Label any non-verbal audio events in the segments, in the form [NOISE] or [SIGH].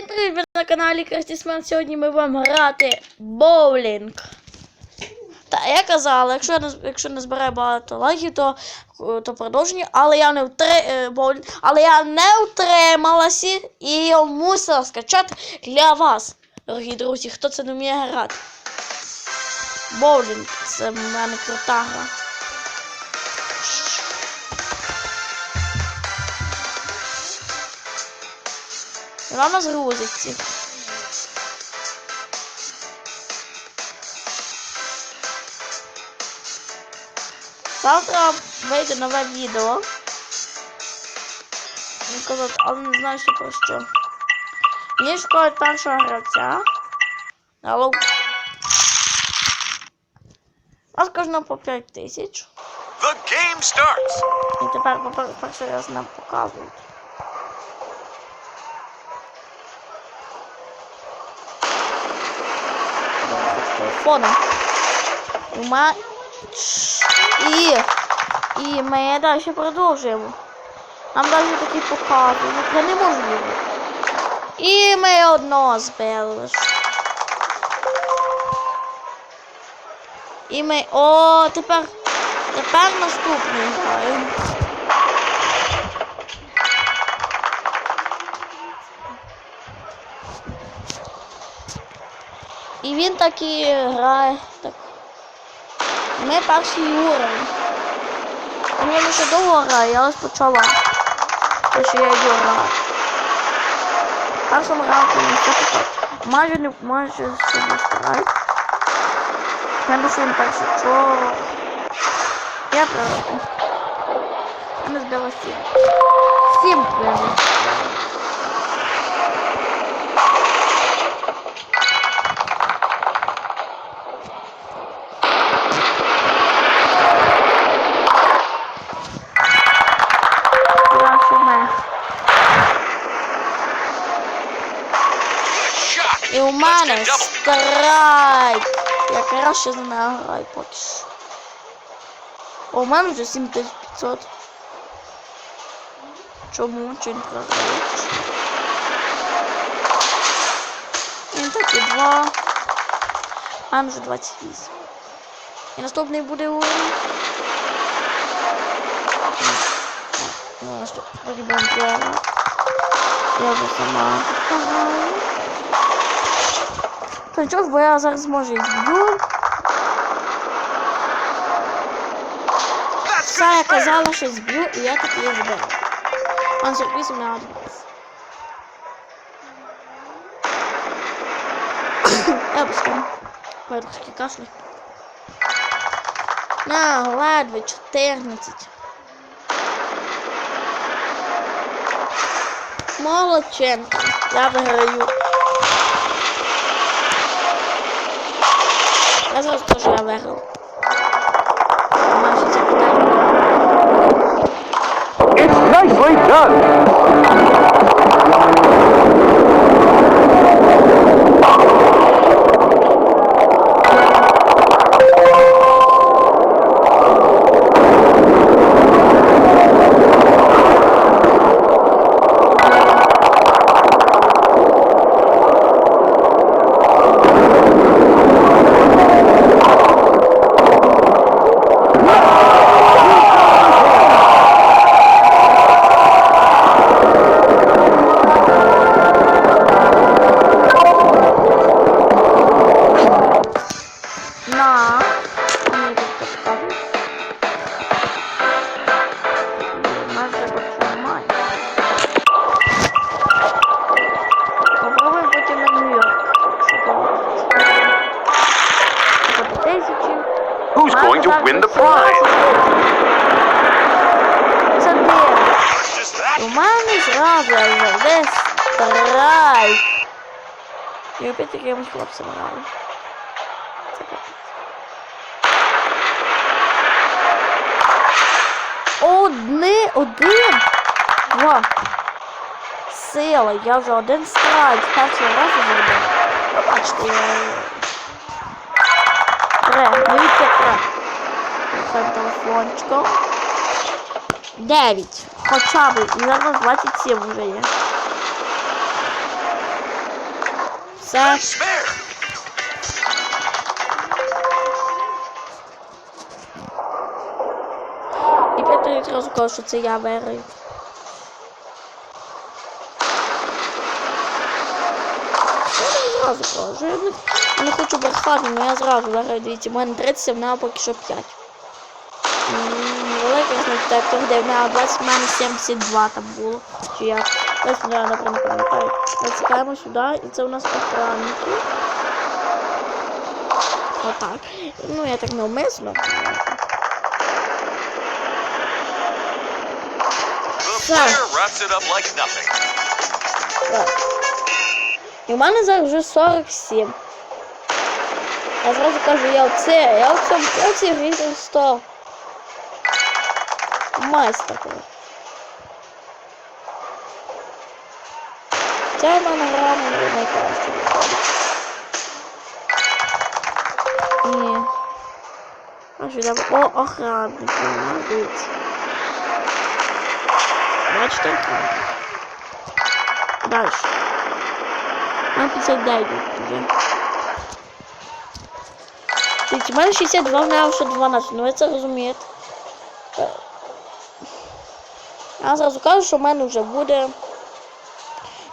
Всім привіт, ви на каналі Кристісмен. Сьогодні ми будемо грати боулінг. Та я казала, якщо я не, якщо не збираю багато лайків, то, то продовження. Але я не втри, е, але я не втрималася і його мусила скачати для вас, дорогі друзі, хто це не вміє грати. Боулінг це в мене крута гра. Вона згрузиться. Завтра вийде нове відео. Ну, казати, але не знаю, що про що. Мені шукають першого гравця. Алло. Нас кожного по 5 тисяч. The game starts. І тепер по перший раз нам показують. Телефоном. Ми... І... І ми далі продовжуємо. Нам далі такі показують. Я не можу вірити. І ми одного збили. І ми... О, тепер... Тепер наступний І він так і грає. Так. Ми перший уровень. Він ще довго грає, я ось почала. Те, що я йду грати. В першому раунді все таке. Майже не майже не стараюсь. Мене що він перший. Чого? Я просто. Я не збила сім. Сім прямо. Страйк. Я краще за неї граю поки що. О, у мене вже 7500. Чому? Чи він програє? Він так і два. А вже 28. І наступний буде уровень. Ну, наступний прямо. Я вже сама граю. Нічого, бо я зараз може зб'ю. That's Все, я казала, що зб'ю, і я таки її збила. Он сюрприз у мене відбувся. [COUGHS] Я пускаю. Я трошки кашлю. На, ледве 14. Молодченко. Я виграю. Я зараз теж я виграв. Наші запитання. It's nicely to win the prize? Це that. У мене як завжди страйк. І опять якимось хлопцем граю. Це капець. Одни, один, два. Сила, я вже один страйк з першого разу зробив. Ну, я... Тре, дивіться, тре. Нехай телефончиком. 9. Хоча б. Зараз 27 вже є. Все. І Петро відразу каже, що це я. Я зразу кажу. Я не, я не хочу брехати, але я зразу виграю. Дивіться, в мене 30, в мене поки що 5. Великий різниця, так де в мене 20, в мене 72 там було. Чи як? Ось я добре пам'ятаю. Натискаємо сюди, і це у нас охранники. Отак. Ну, я так навмисно. Так. І в мене зараз вже 47. Я зразу кажу, я оце, я оце, я оце 100. Майстер. коротше. Ця в мене гра мені найкраще виходить. Ні. А що там? О, охранники, молодець. Бачите, охранники. Дальше. На 59 тоді. Дивіться, в мене 62, в мене вже 12, ну ви це розумієте. Е, я зразу кажу, що в мене вже буде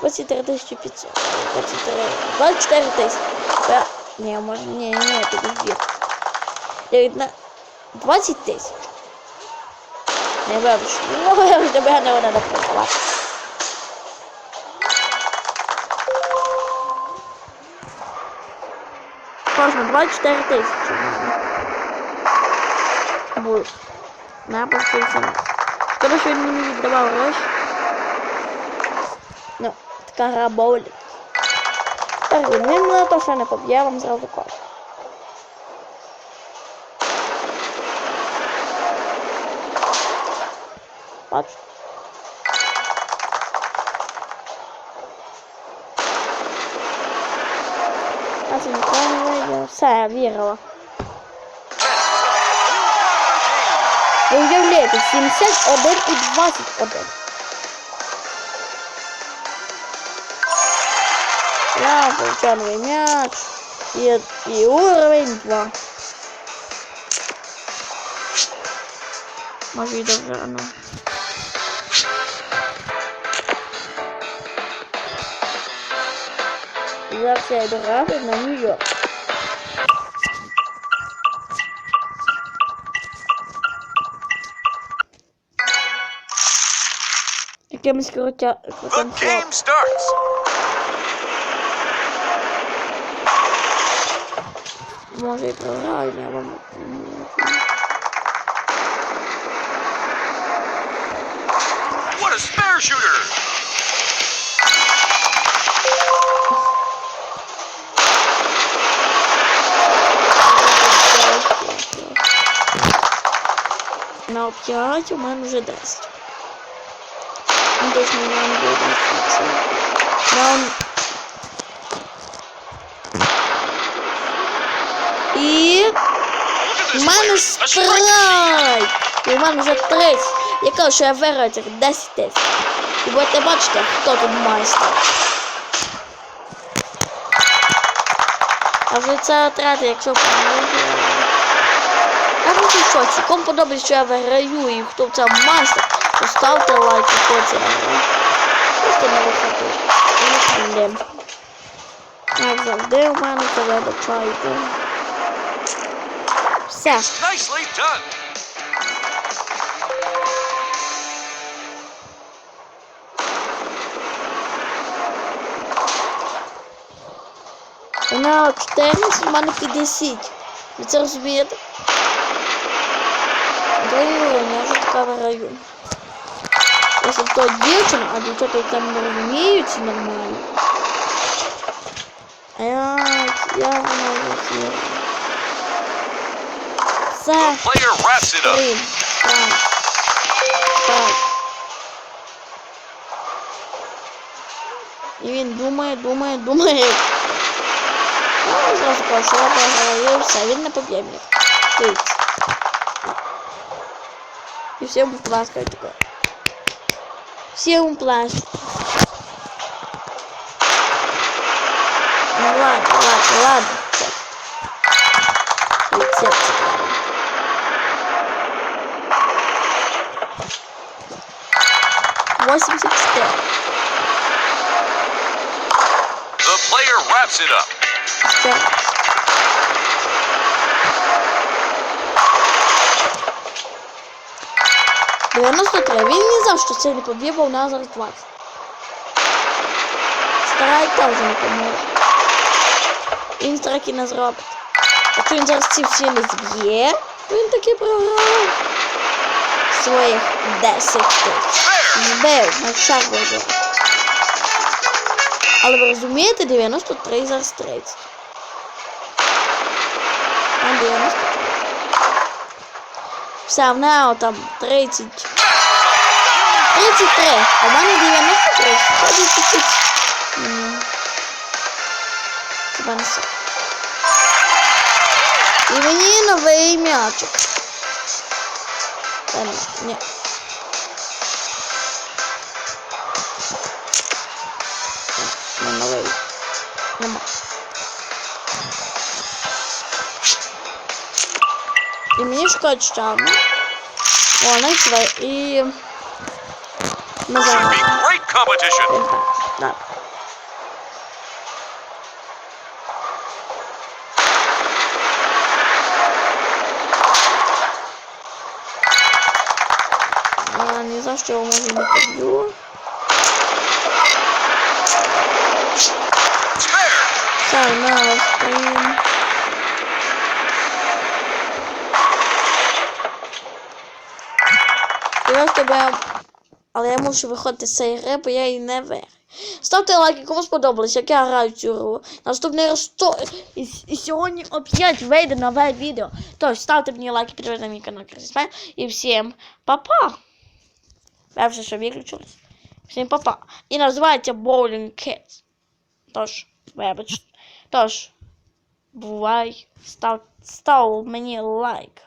23 500. 23, 24 тисячі. Ні, можна. ні, ні, тобі. 19, 20 тисяч. Не вибач. Ну, я вже тебе не вона допрацювати. Кожно 24 тисячі. Буде. На, почти 17. Короче, я не вижу права ложь. Ну, така гра боулінг. Первинно то, що не поб... я вам зразу кажу. От. Все, я вірила. Ви уявляєте, 71 і 21. Я получаю новий м'яч. І, і уровень 2. Може йде вже, ну. Зараз я йду грати на Нью-Йорк. Якимось крутя... The крутим game starts. Може і програю, я вам... What a spare shooter. На 5 у мене вже 10. Десь не нам буде фіксити. Нам... І... У мене страйк! І у мене вже 30. Я кажу, що я виграю цих 10 тисяч. І будете бачити, хто тут майстер. А вже це третє, якщо програю. Я хочу в шоці. Кому подобається, що я виграю і хто це майстер, то ставте лайк, грає. Просто не не Як завжди у мене це вибачайте. Все. Мене 14, у мене 50. Ви це розумієте? Уровень, я вже така виграю. Якщо б то дівчина, а дівчата там не розуміються нормально. А я, я не розумію. Все. Player wraps it up. Блин, так. Так. І він думає, думає, думає. Я зразу кажу, що я програю, і все, він не поб'є мене. Дивіться. І всім пласкають таке. Все um plástico. Pro The player wraps it up. 93. Він не знав, що це не поб'є, бо зараз 20. Старай теж не поможе. Він страки не зробить. Якщо він зараз ці всі не зб'є, то він таки програв. Своїх 10 тисяч. Збив, навчав вже. Але ви розумієте, 93 зараз 30. 93. Все, в там 30. 33. А в мене 93. Ходить чуть-чуть. Хіба не все. М'ячик. Та ні, ні. Ми Should зараз. be great competition. Так. А, ні за що його може не поб'ю. Spare. Все, на стоїм. Ось тебе. Але я мушу виходити з цієї гри, бо я її не виграю. Ставте лайки, кому сподобалось, як я граю цю гру. Наступний раз 100... І, і сьогодні о 5 вийде нове відео. Тож ставте мені лайки, підписуйтесь на мій канал Крисмен. І всім па-па. Я вже що виключилось. Всім па-па. І називається Bowling Kids. Тож, вибачте. Тож, бувай, став, став мені лайк.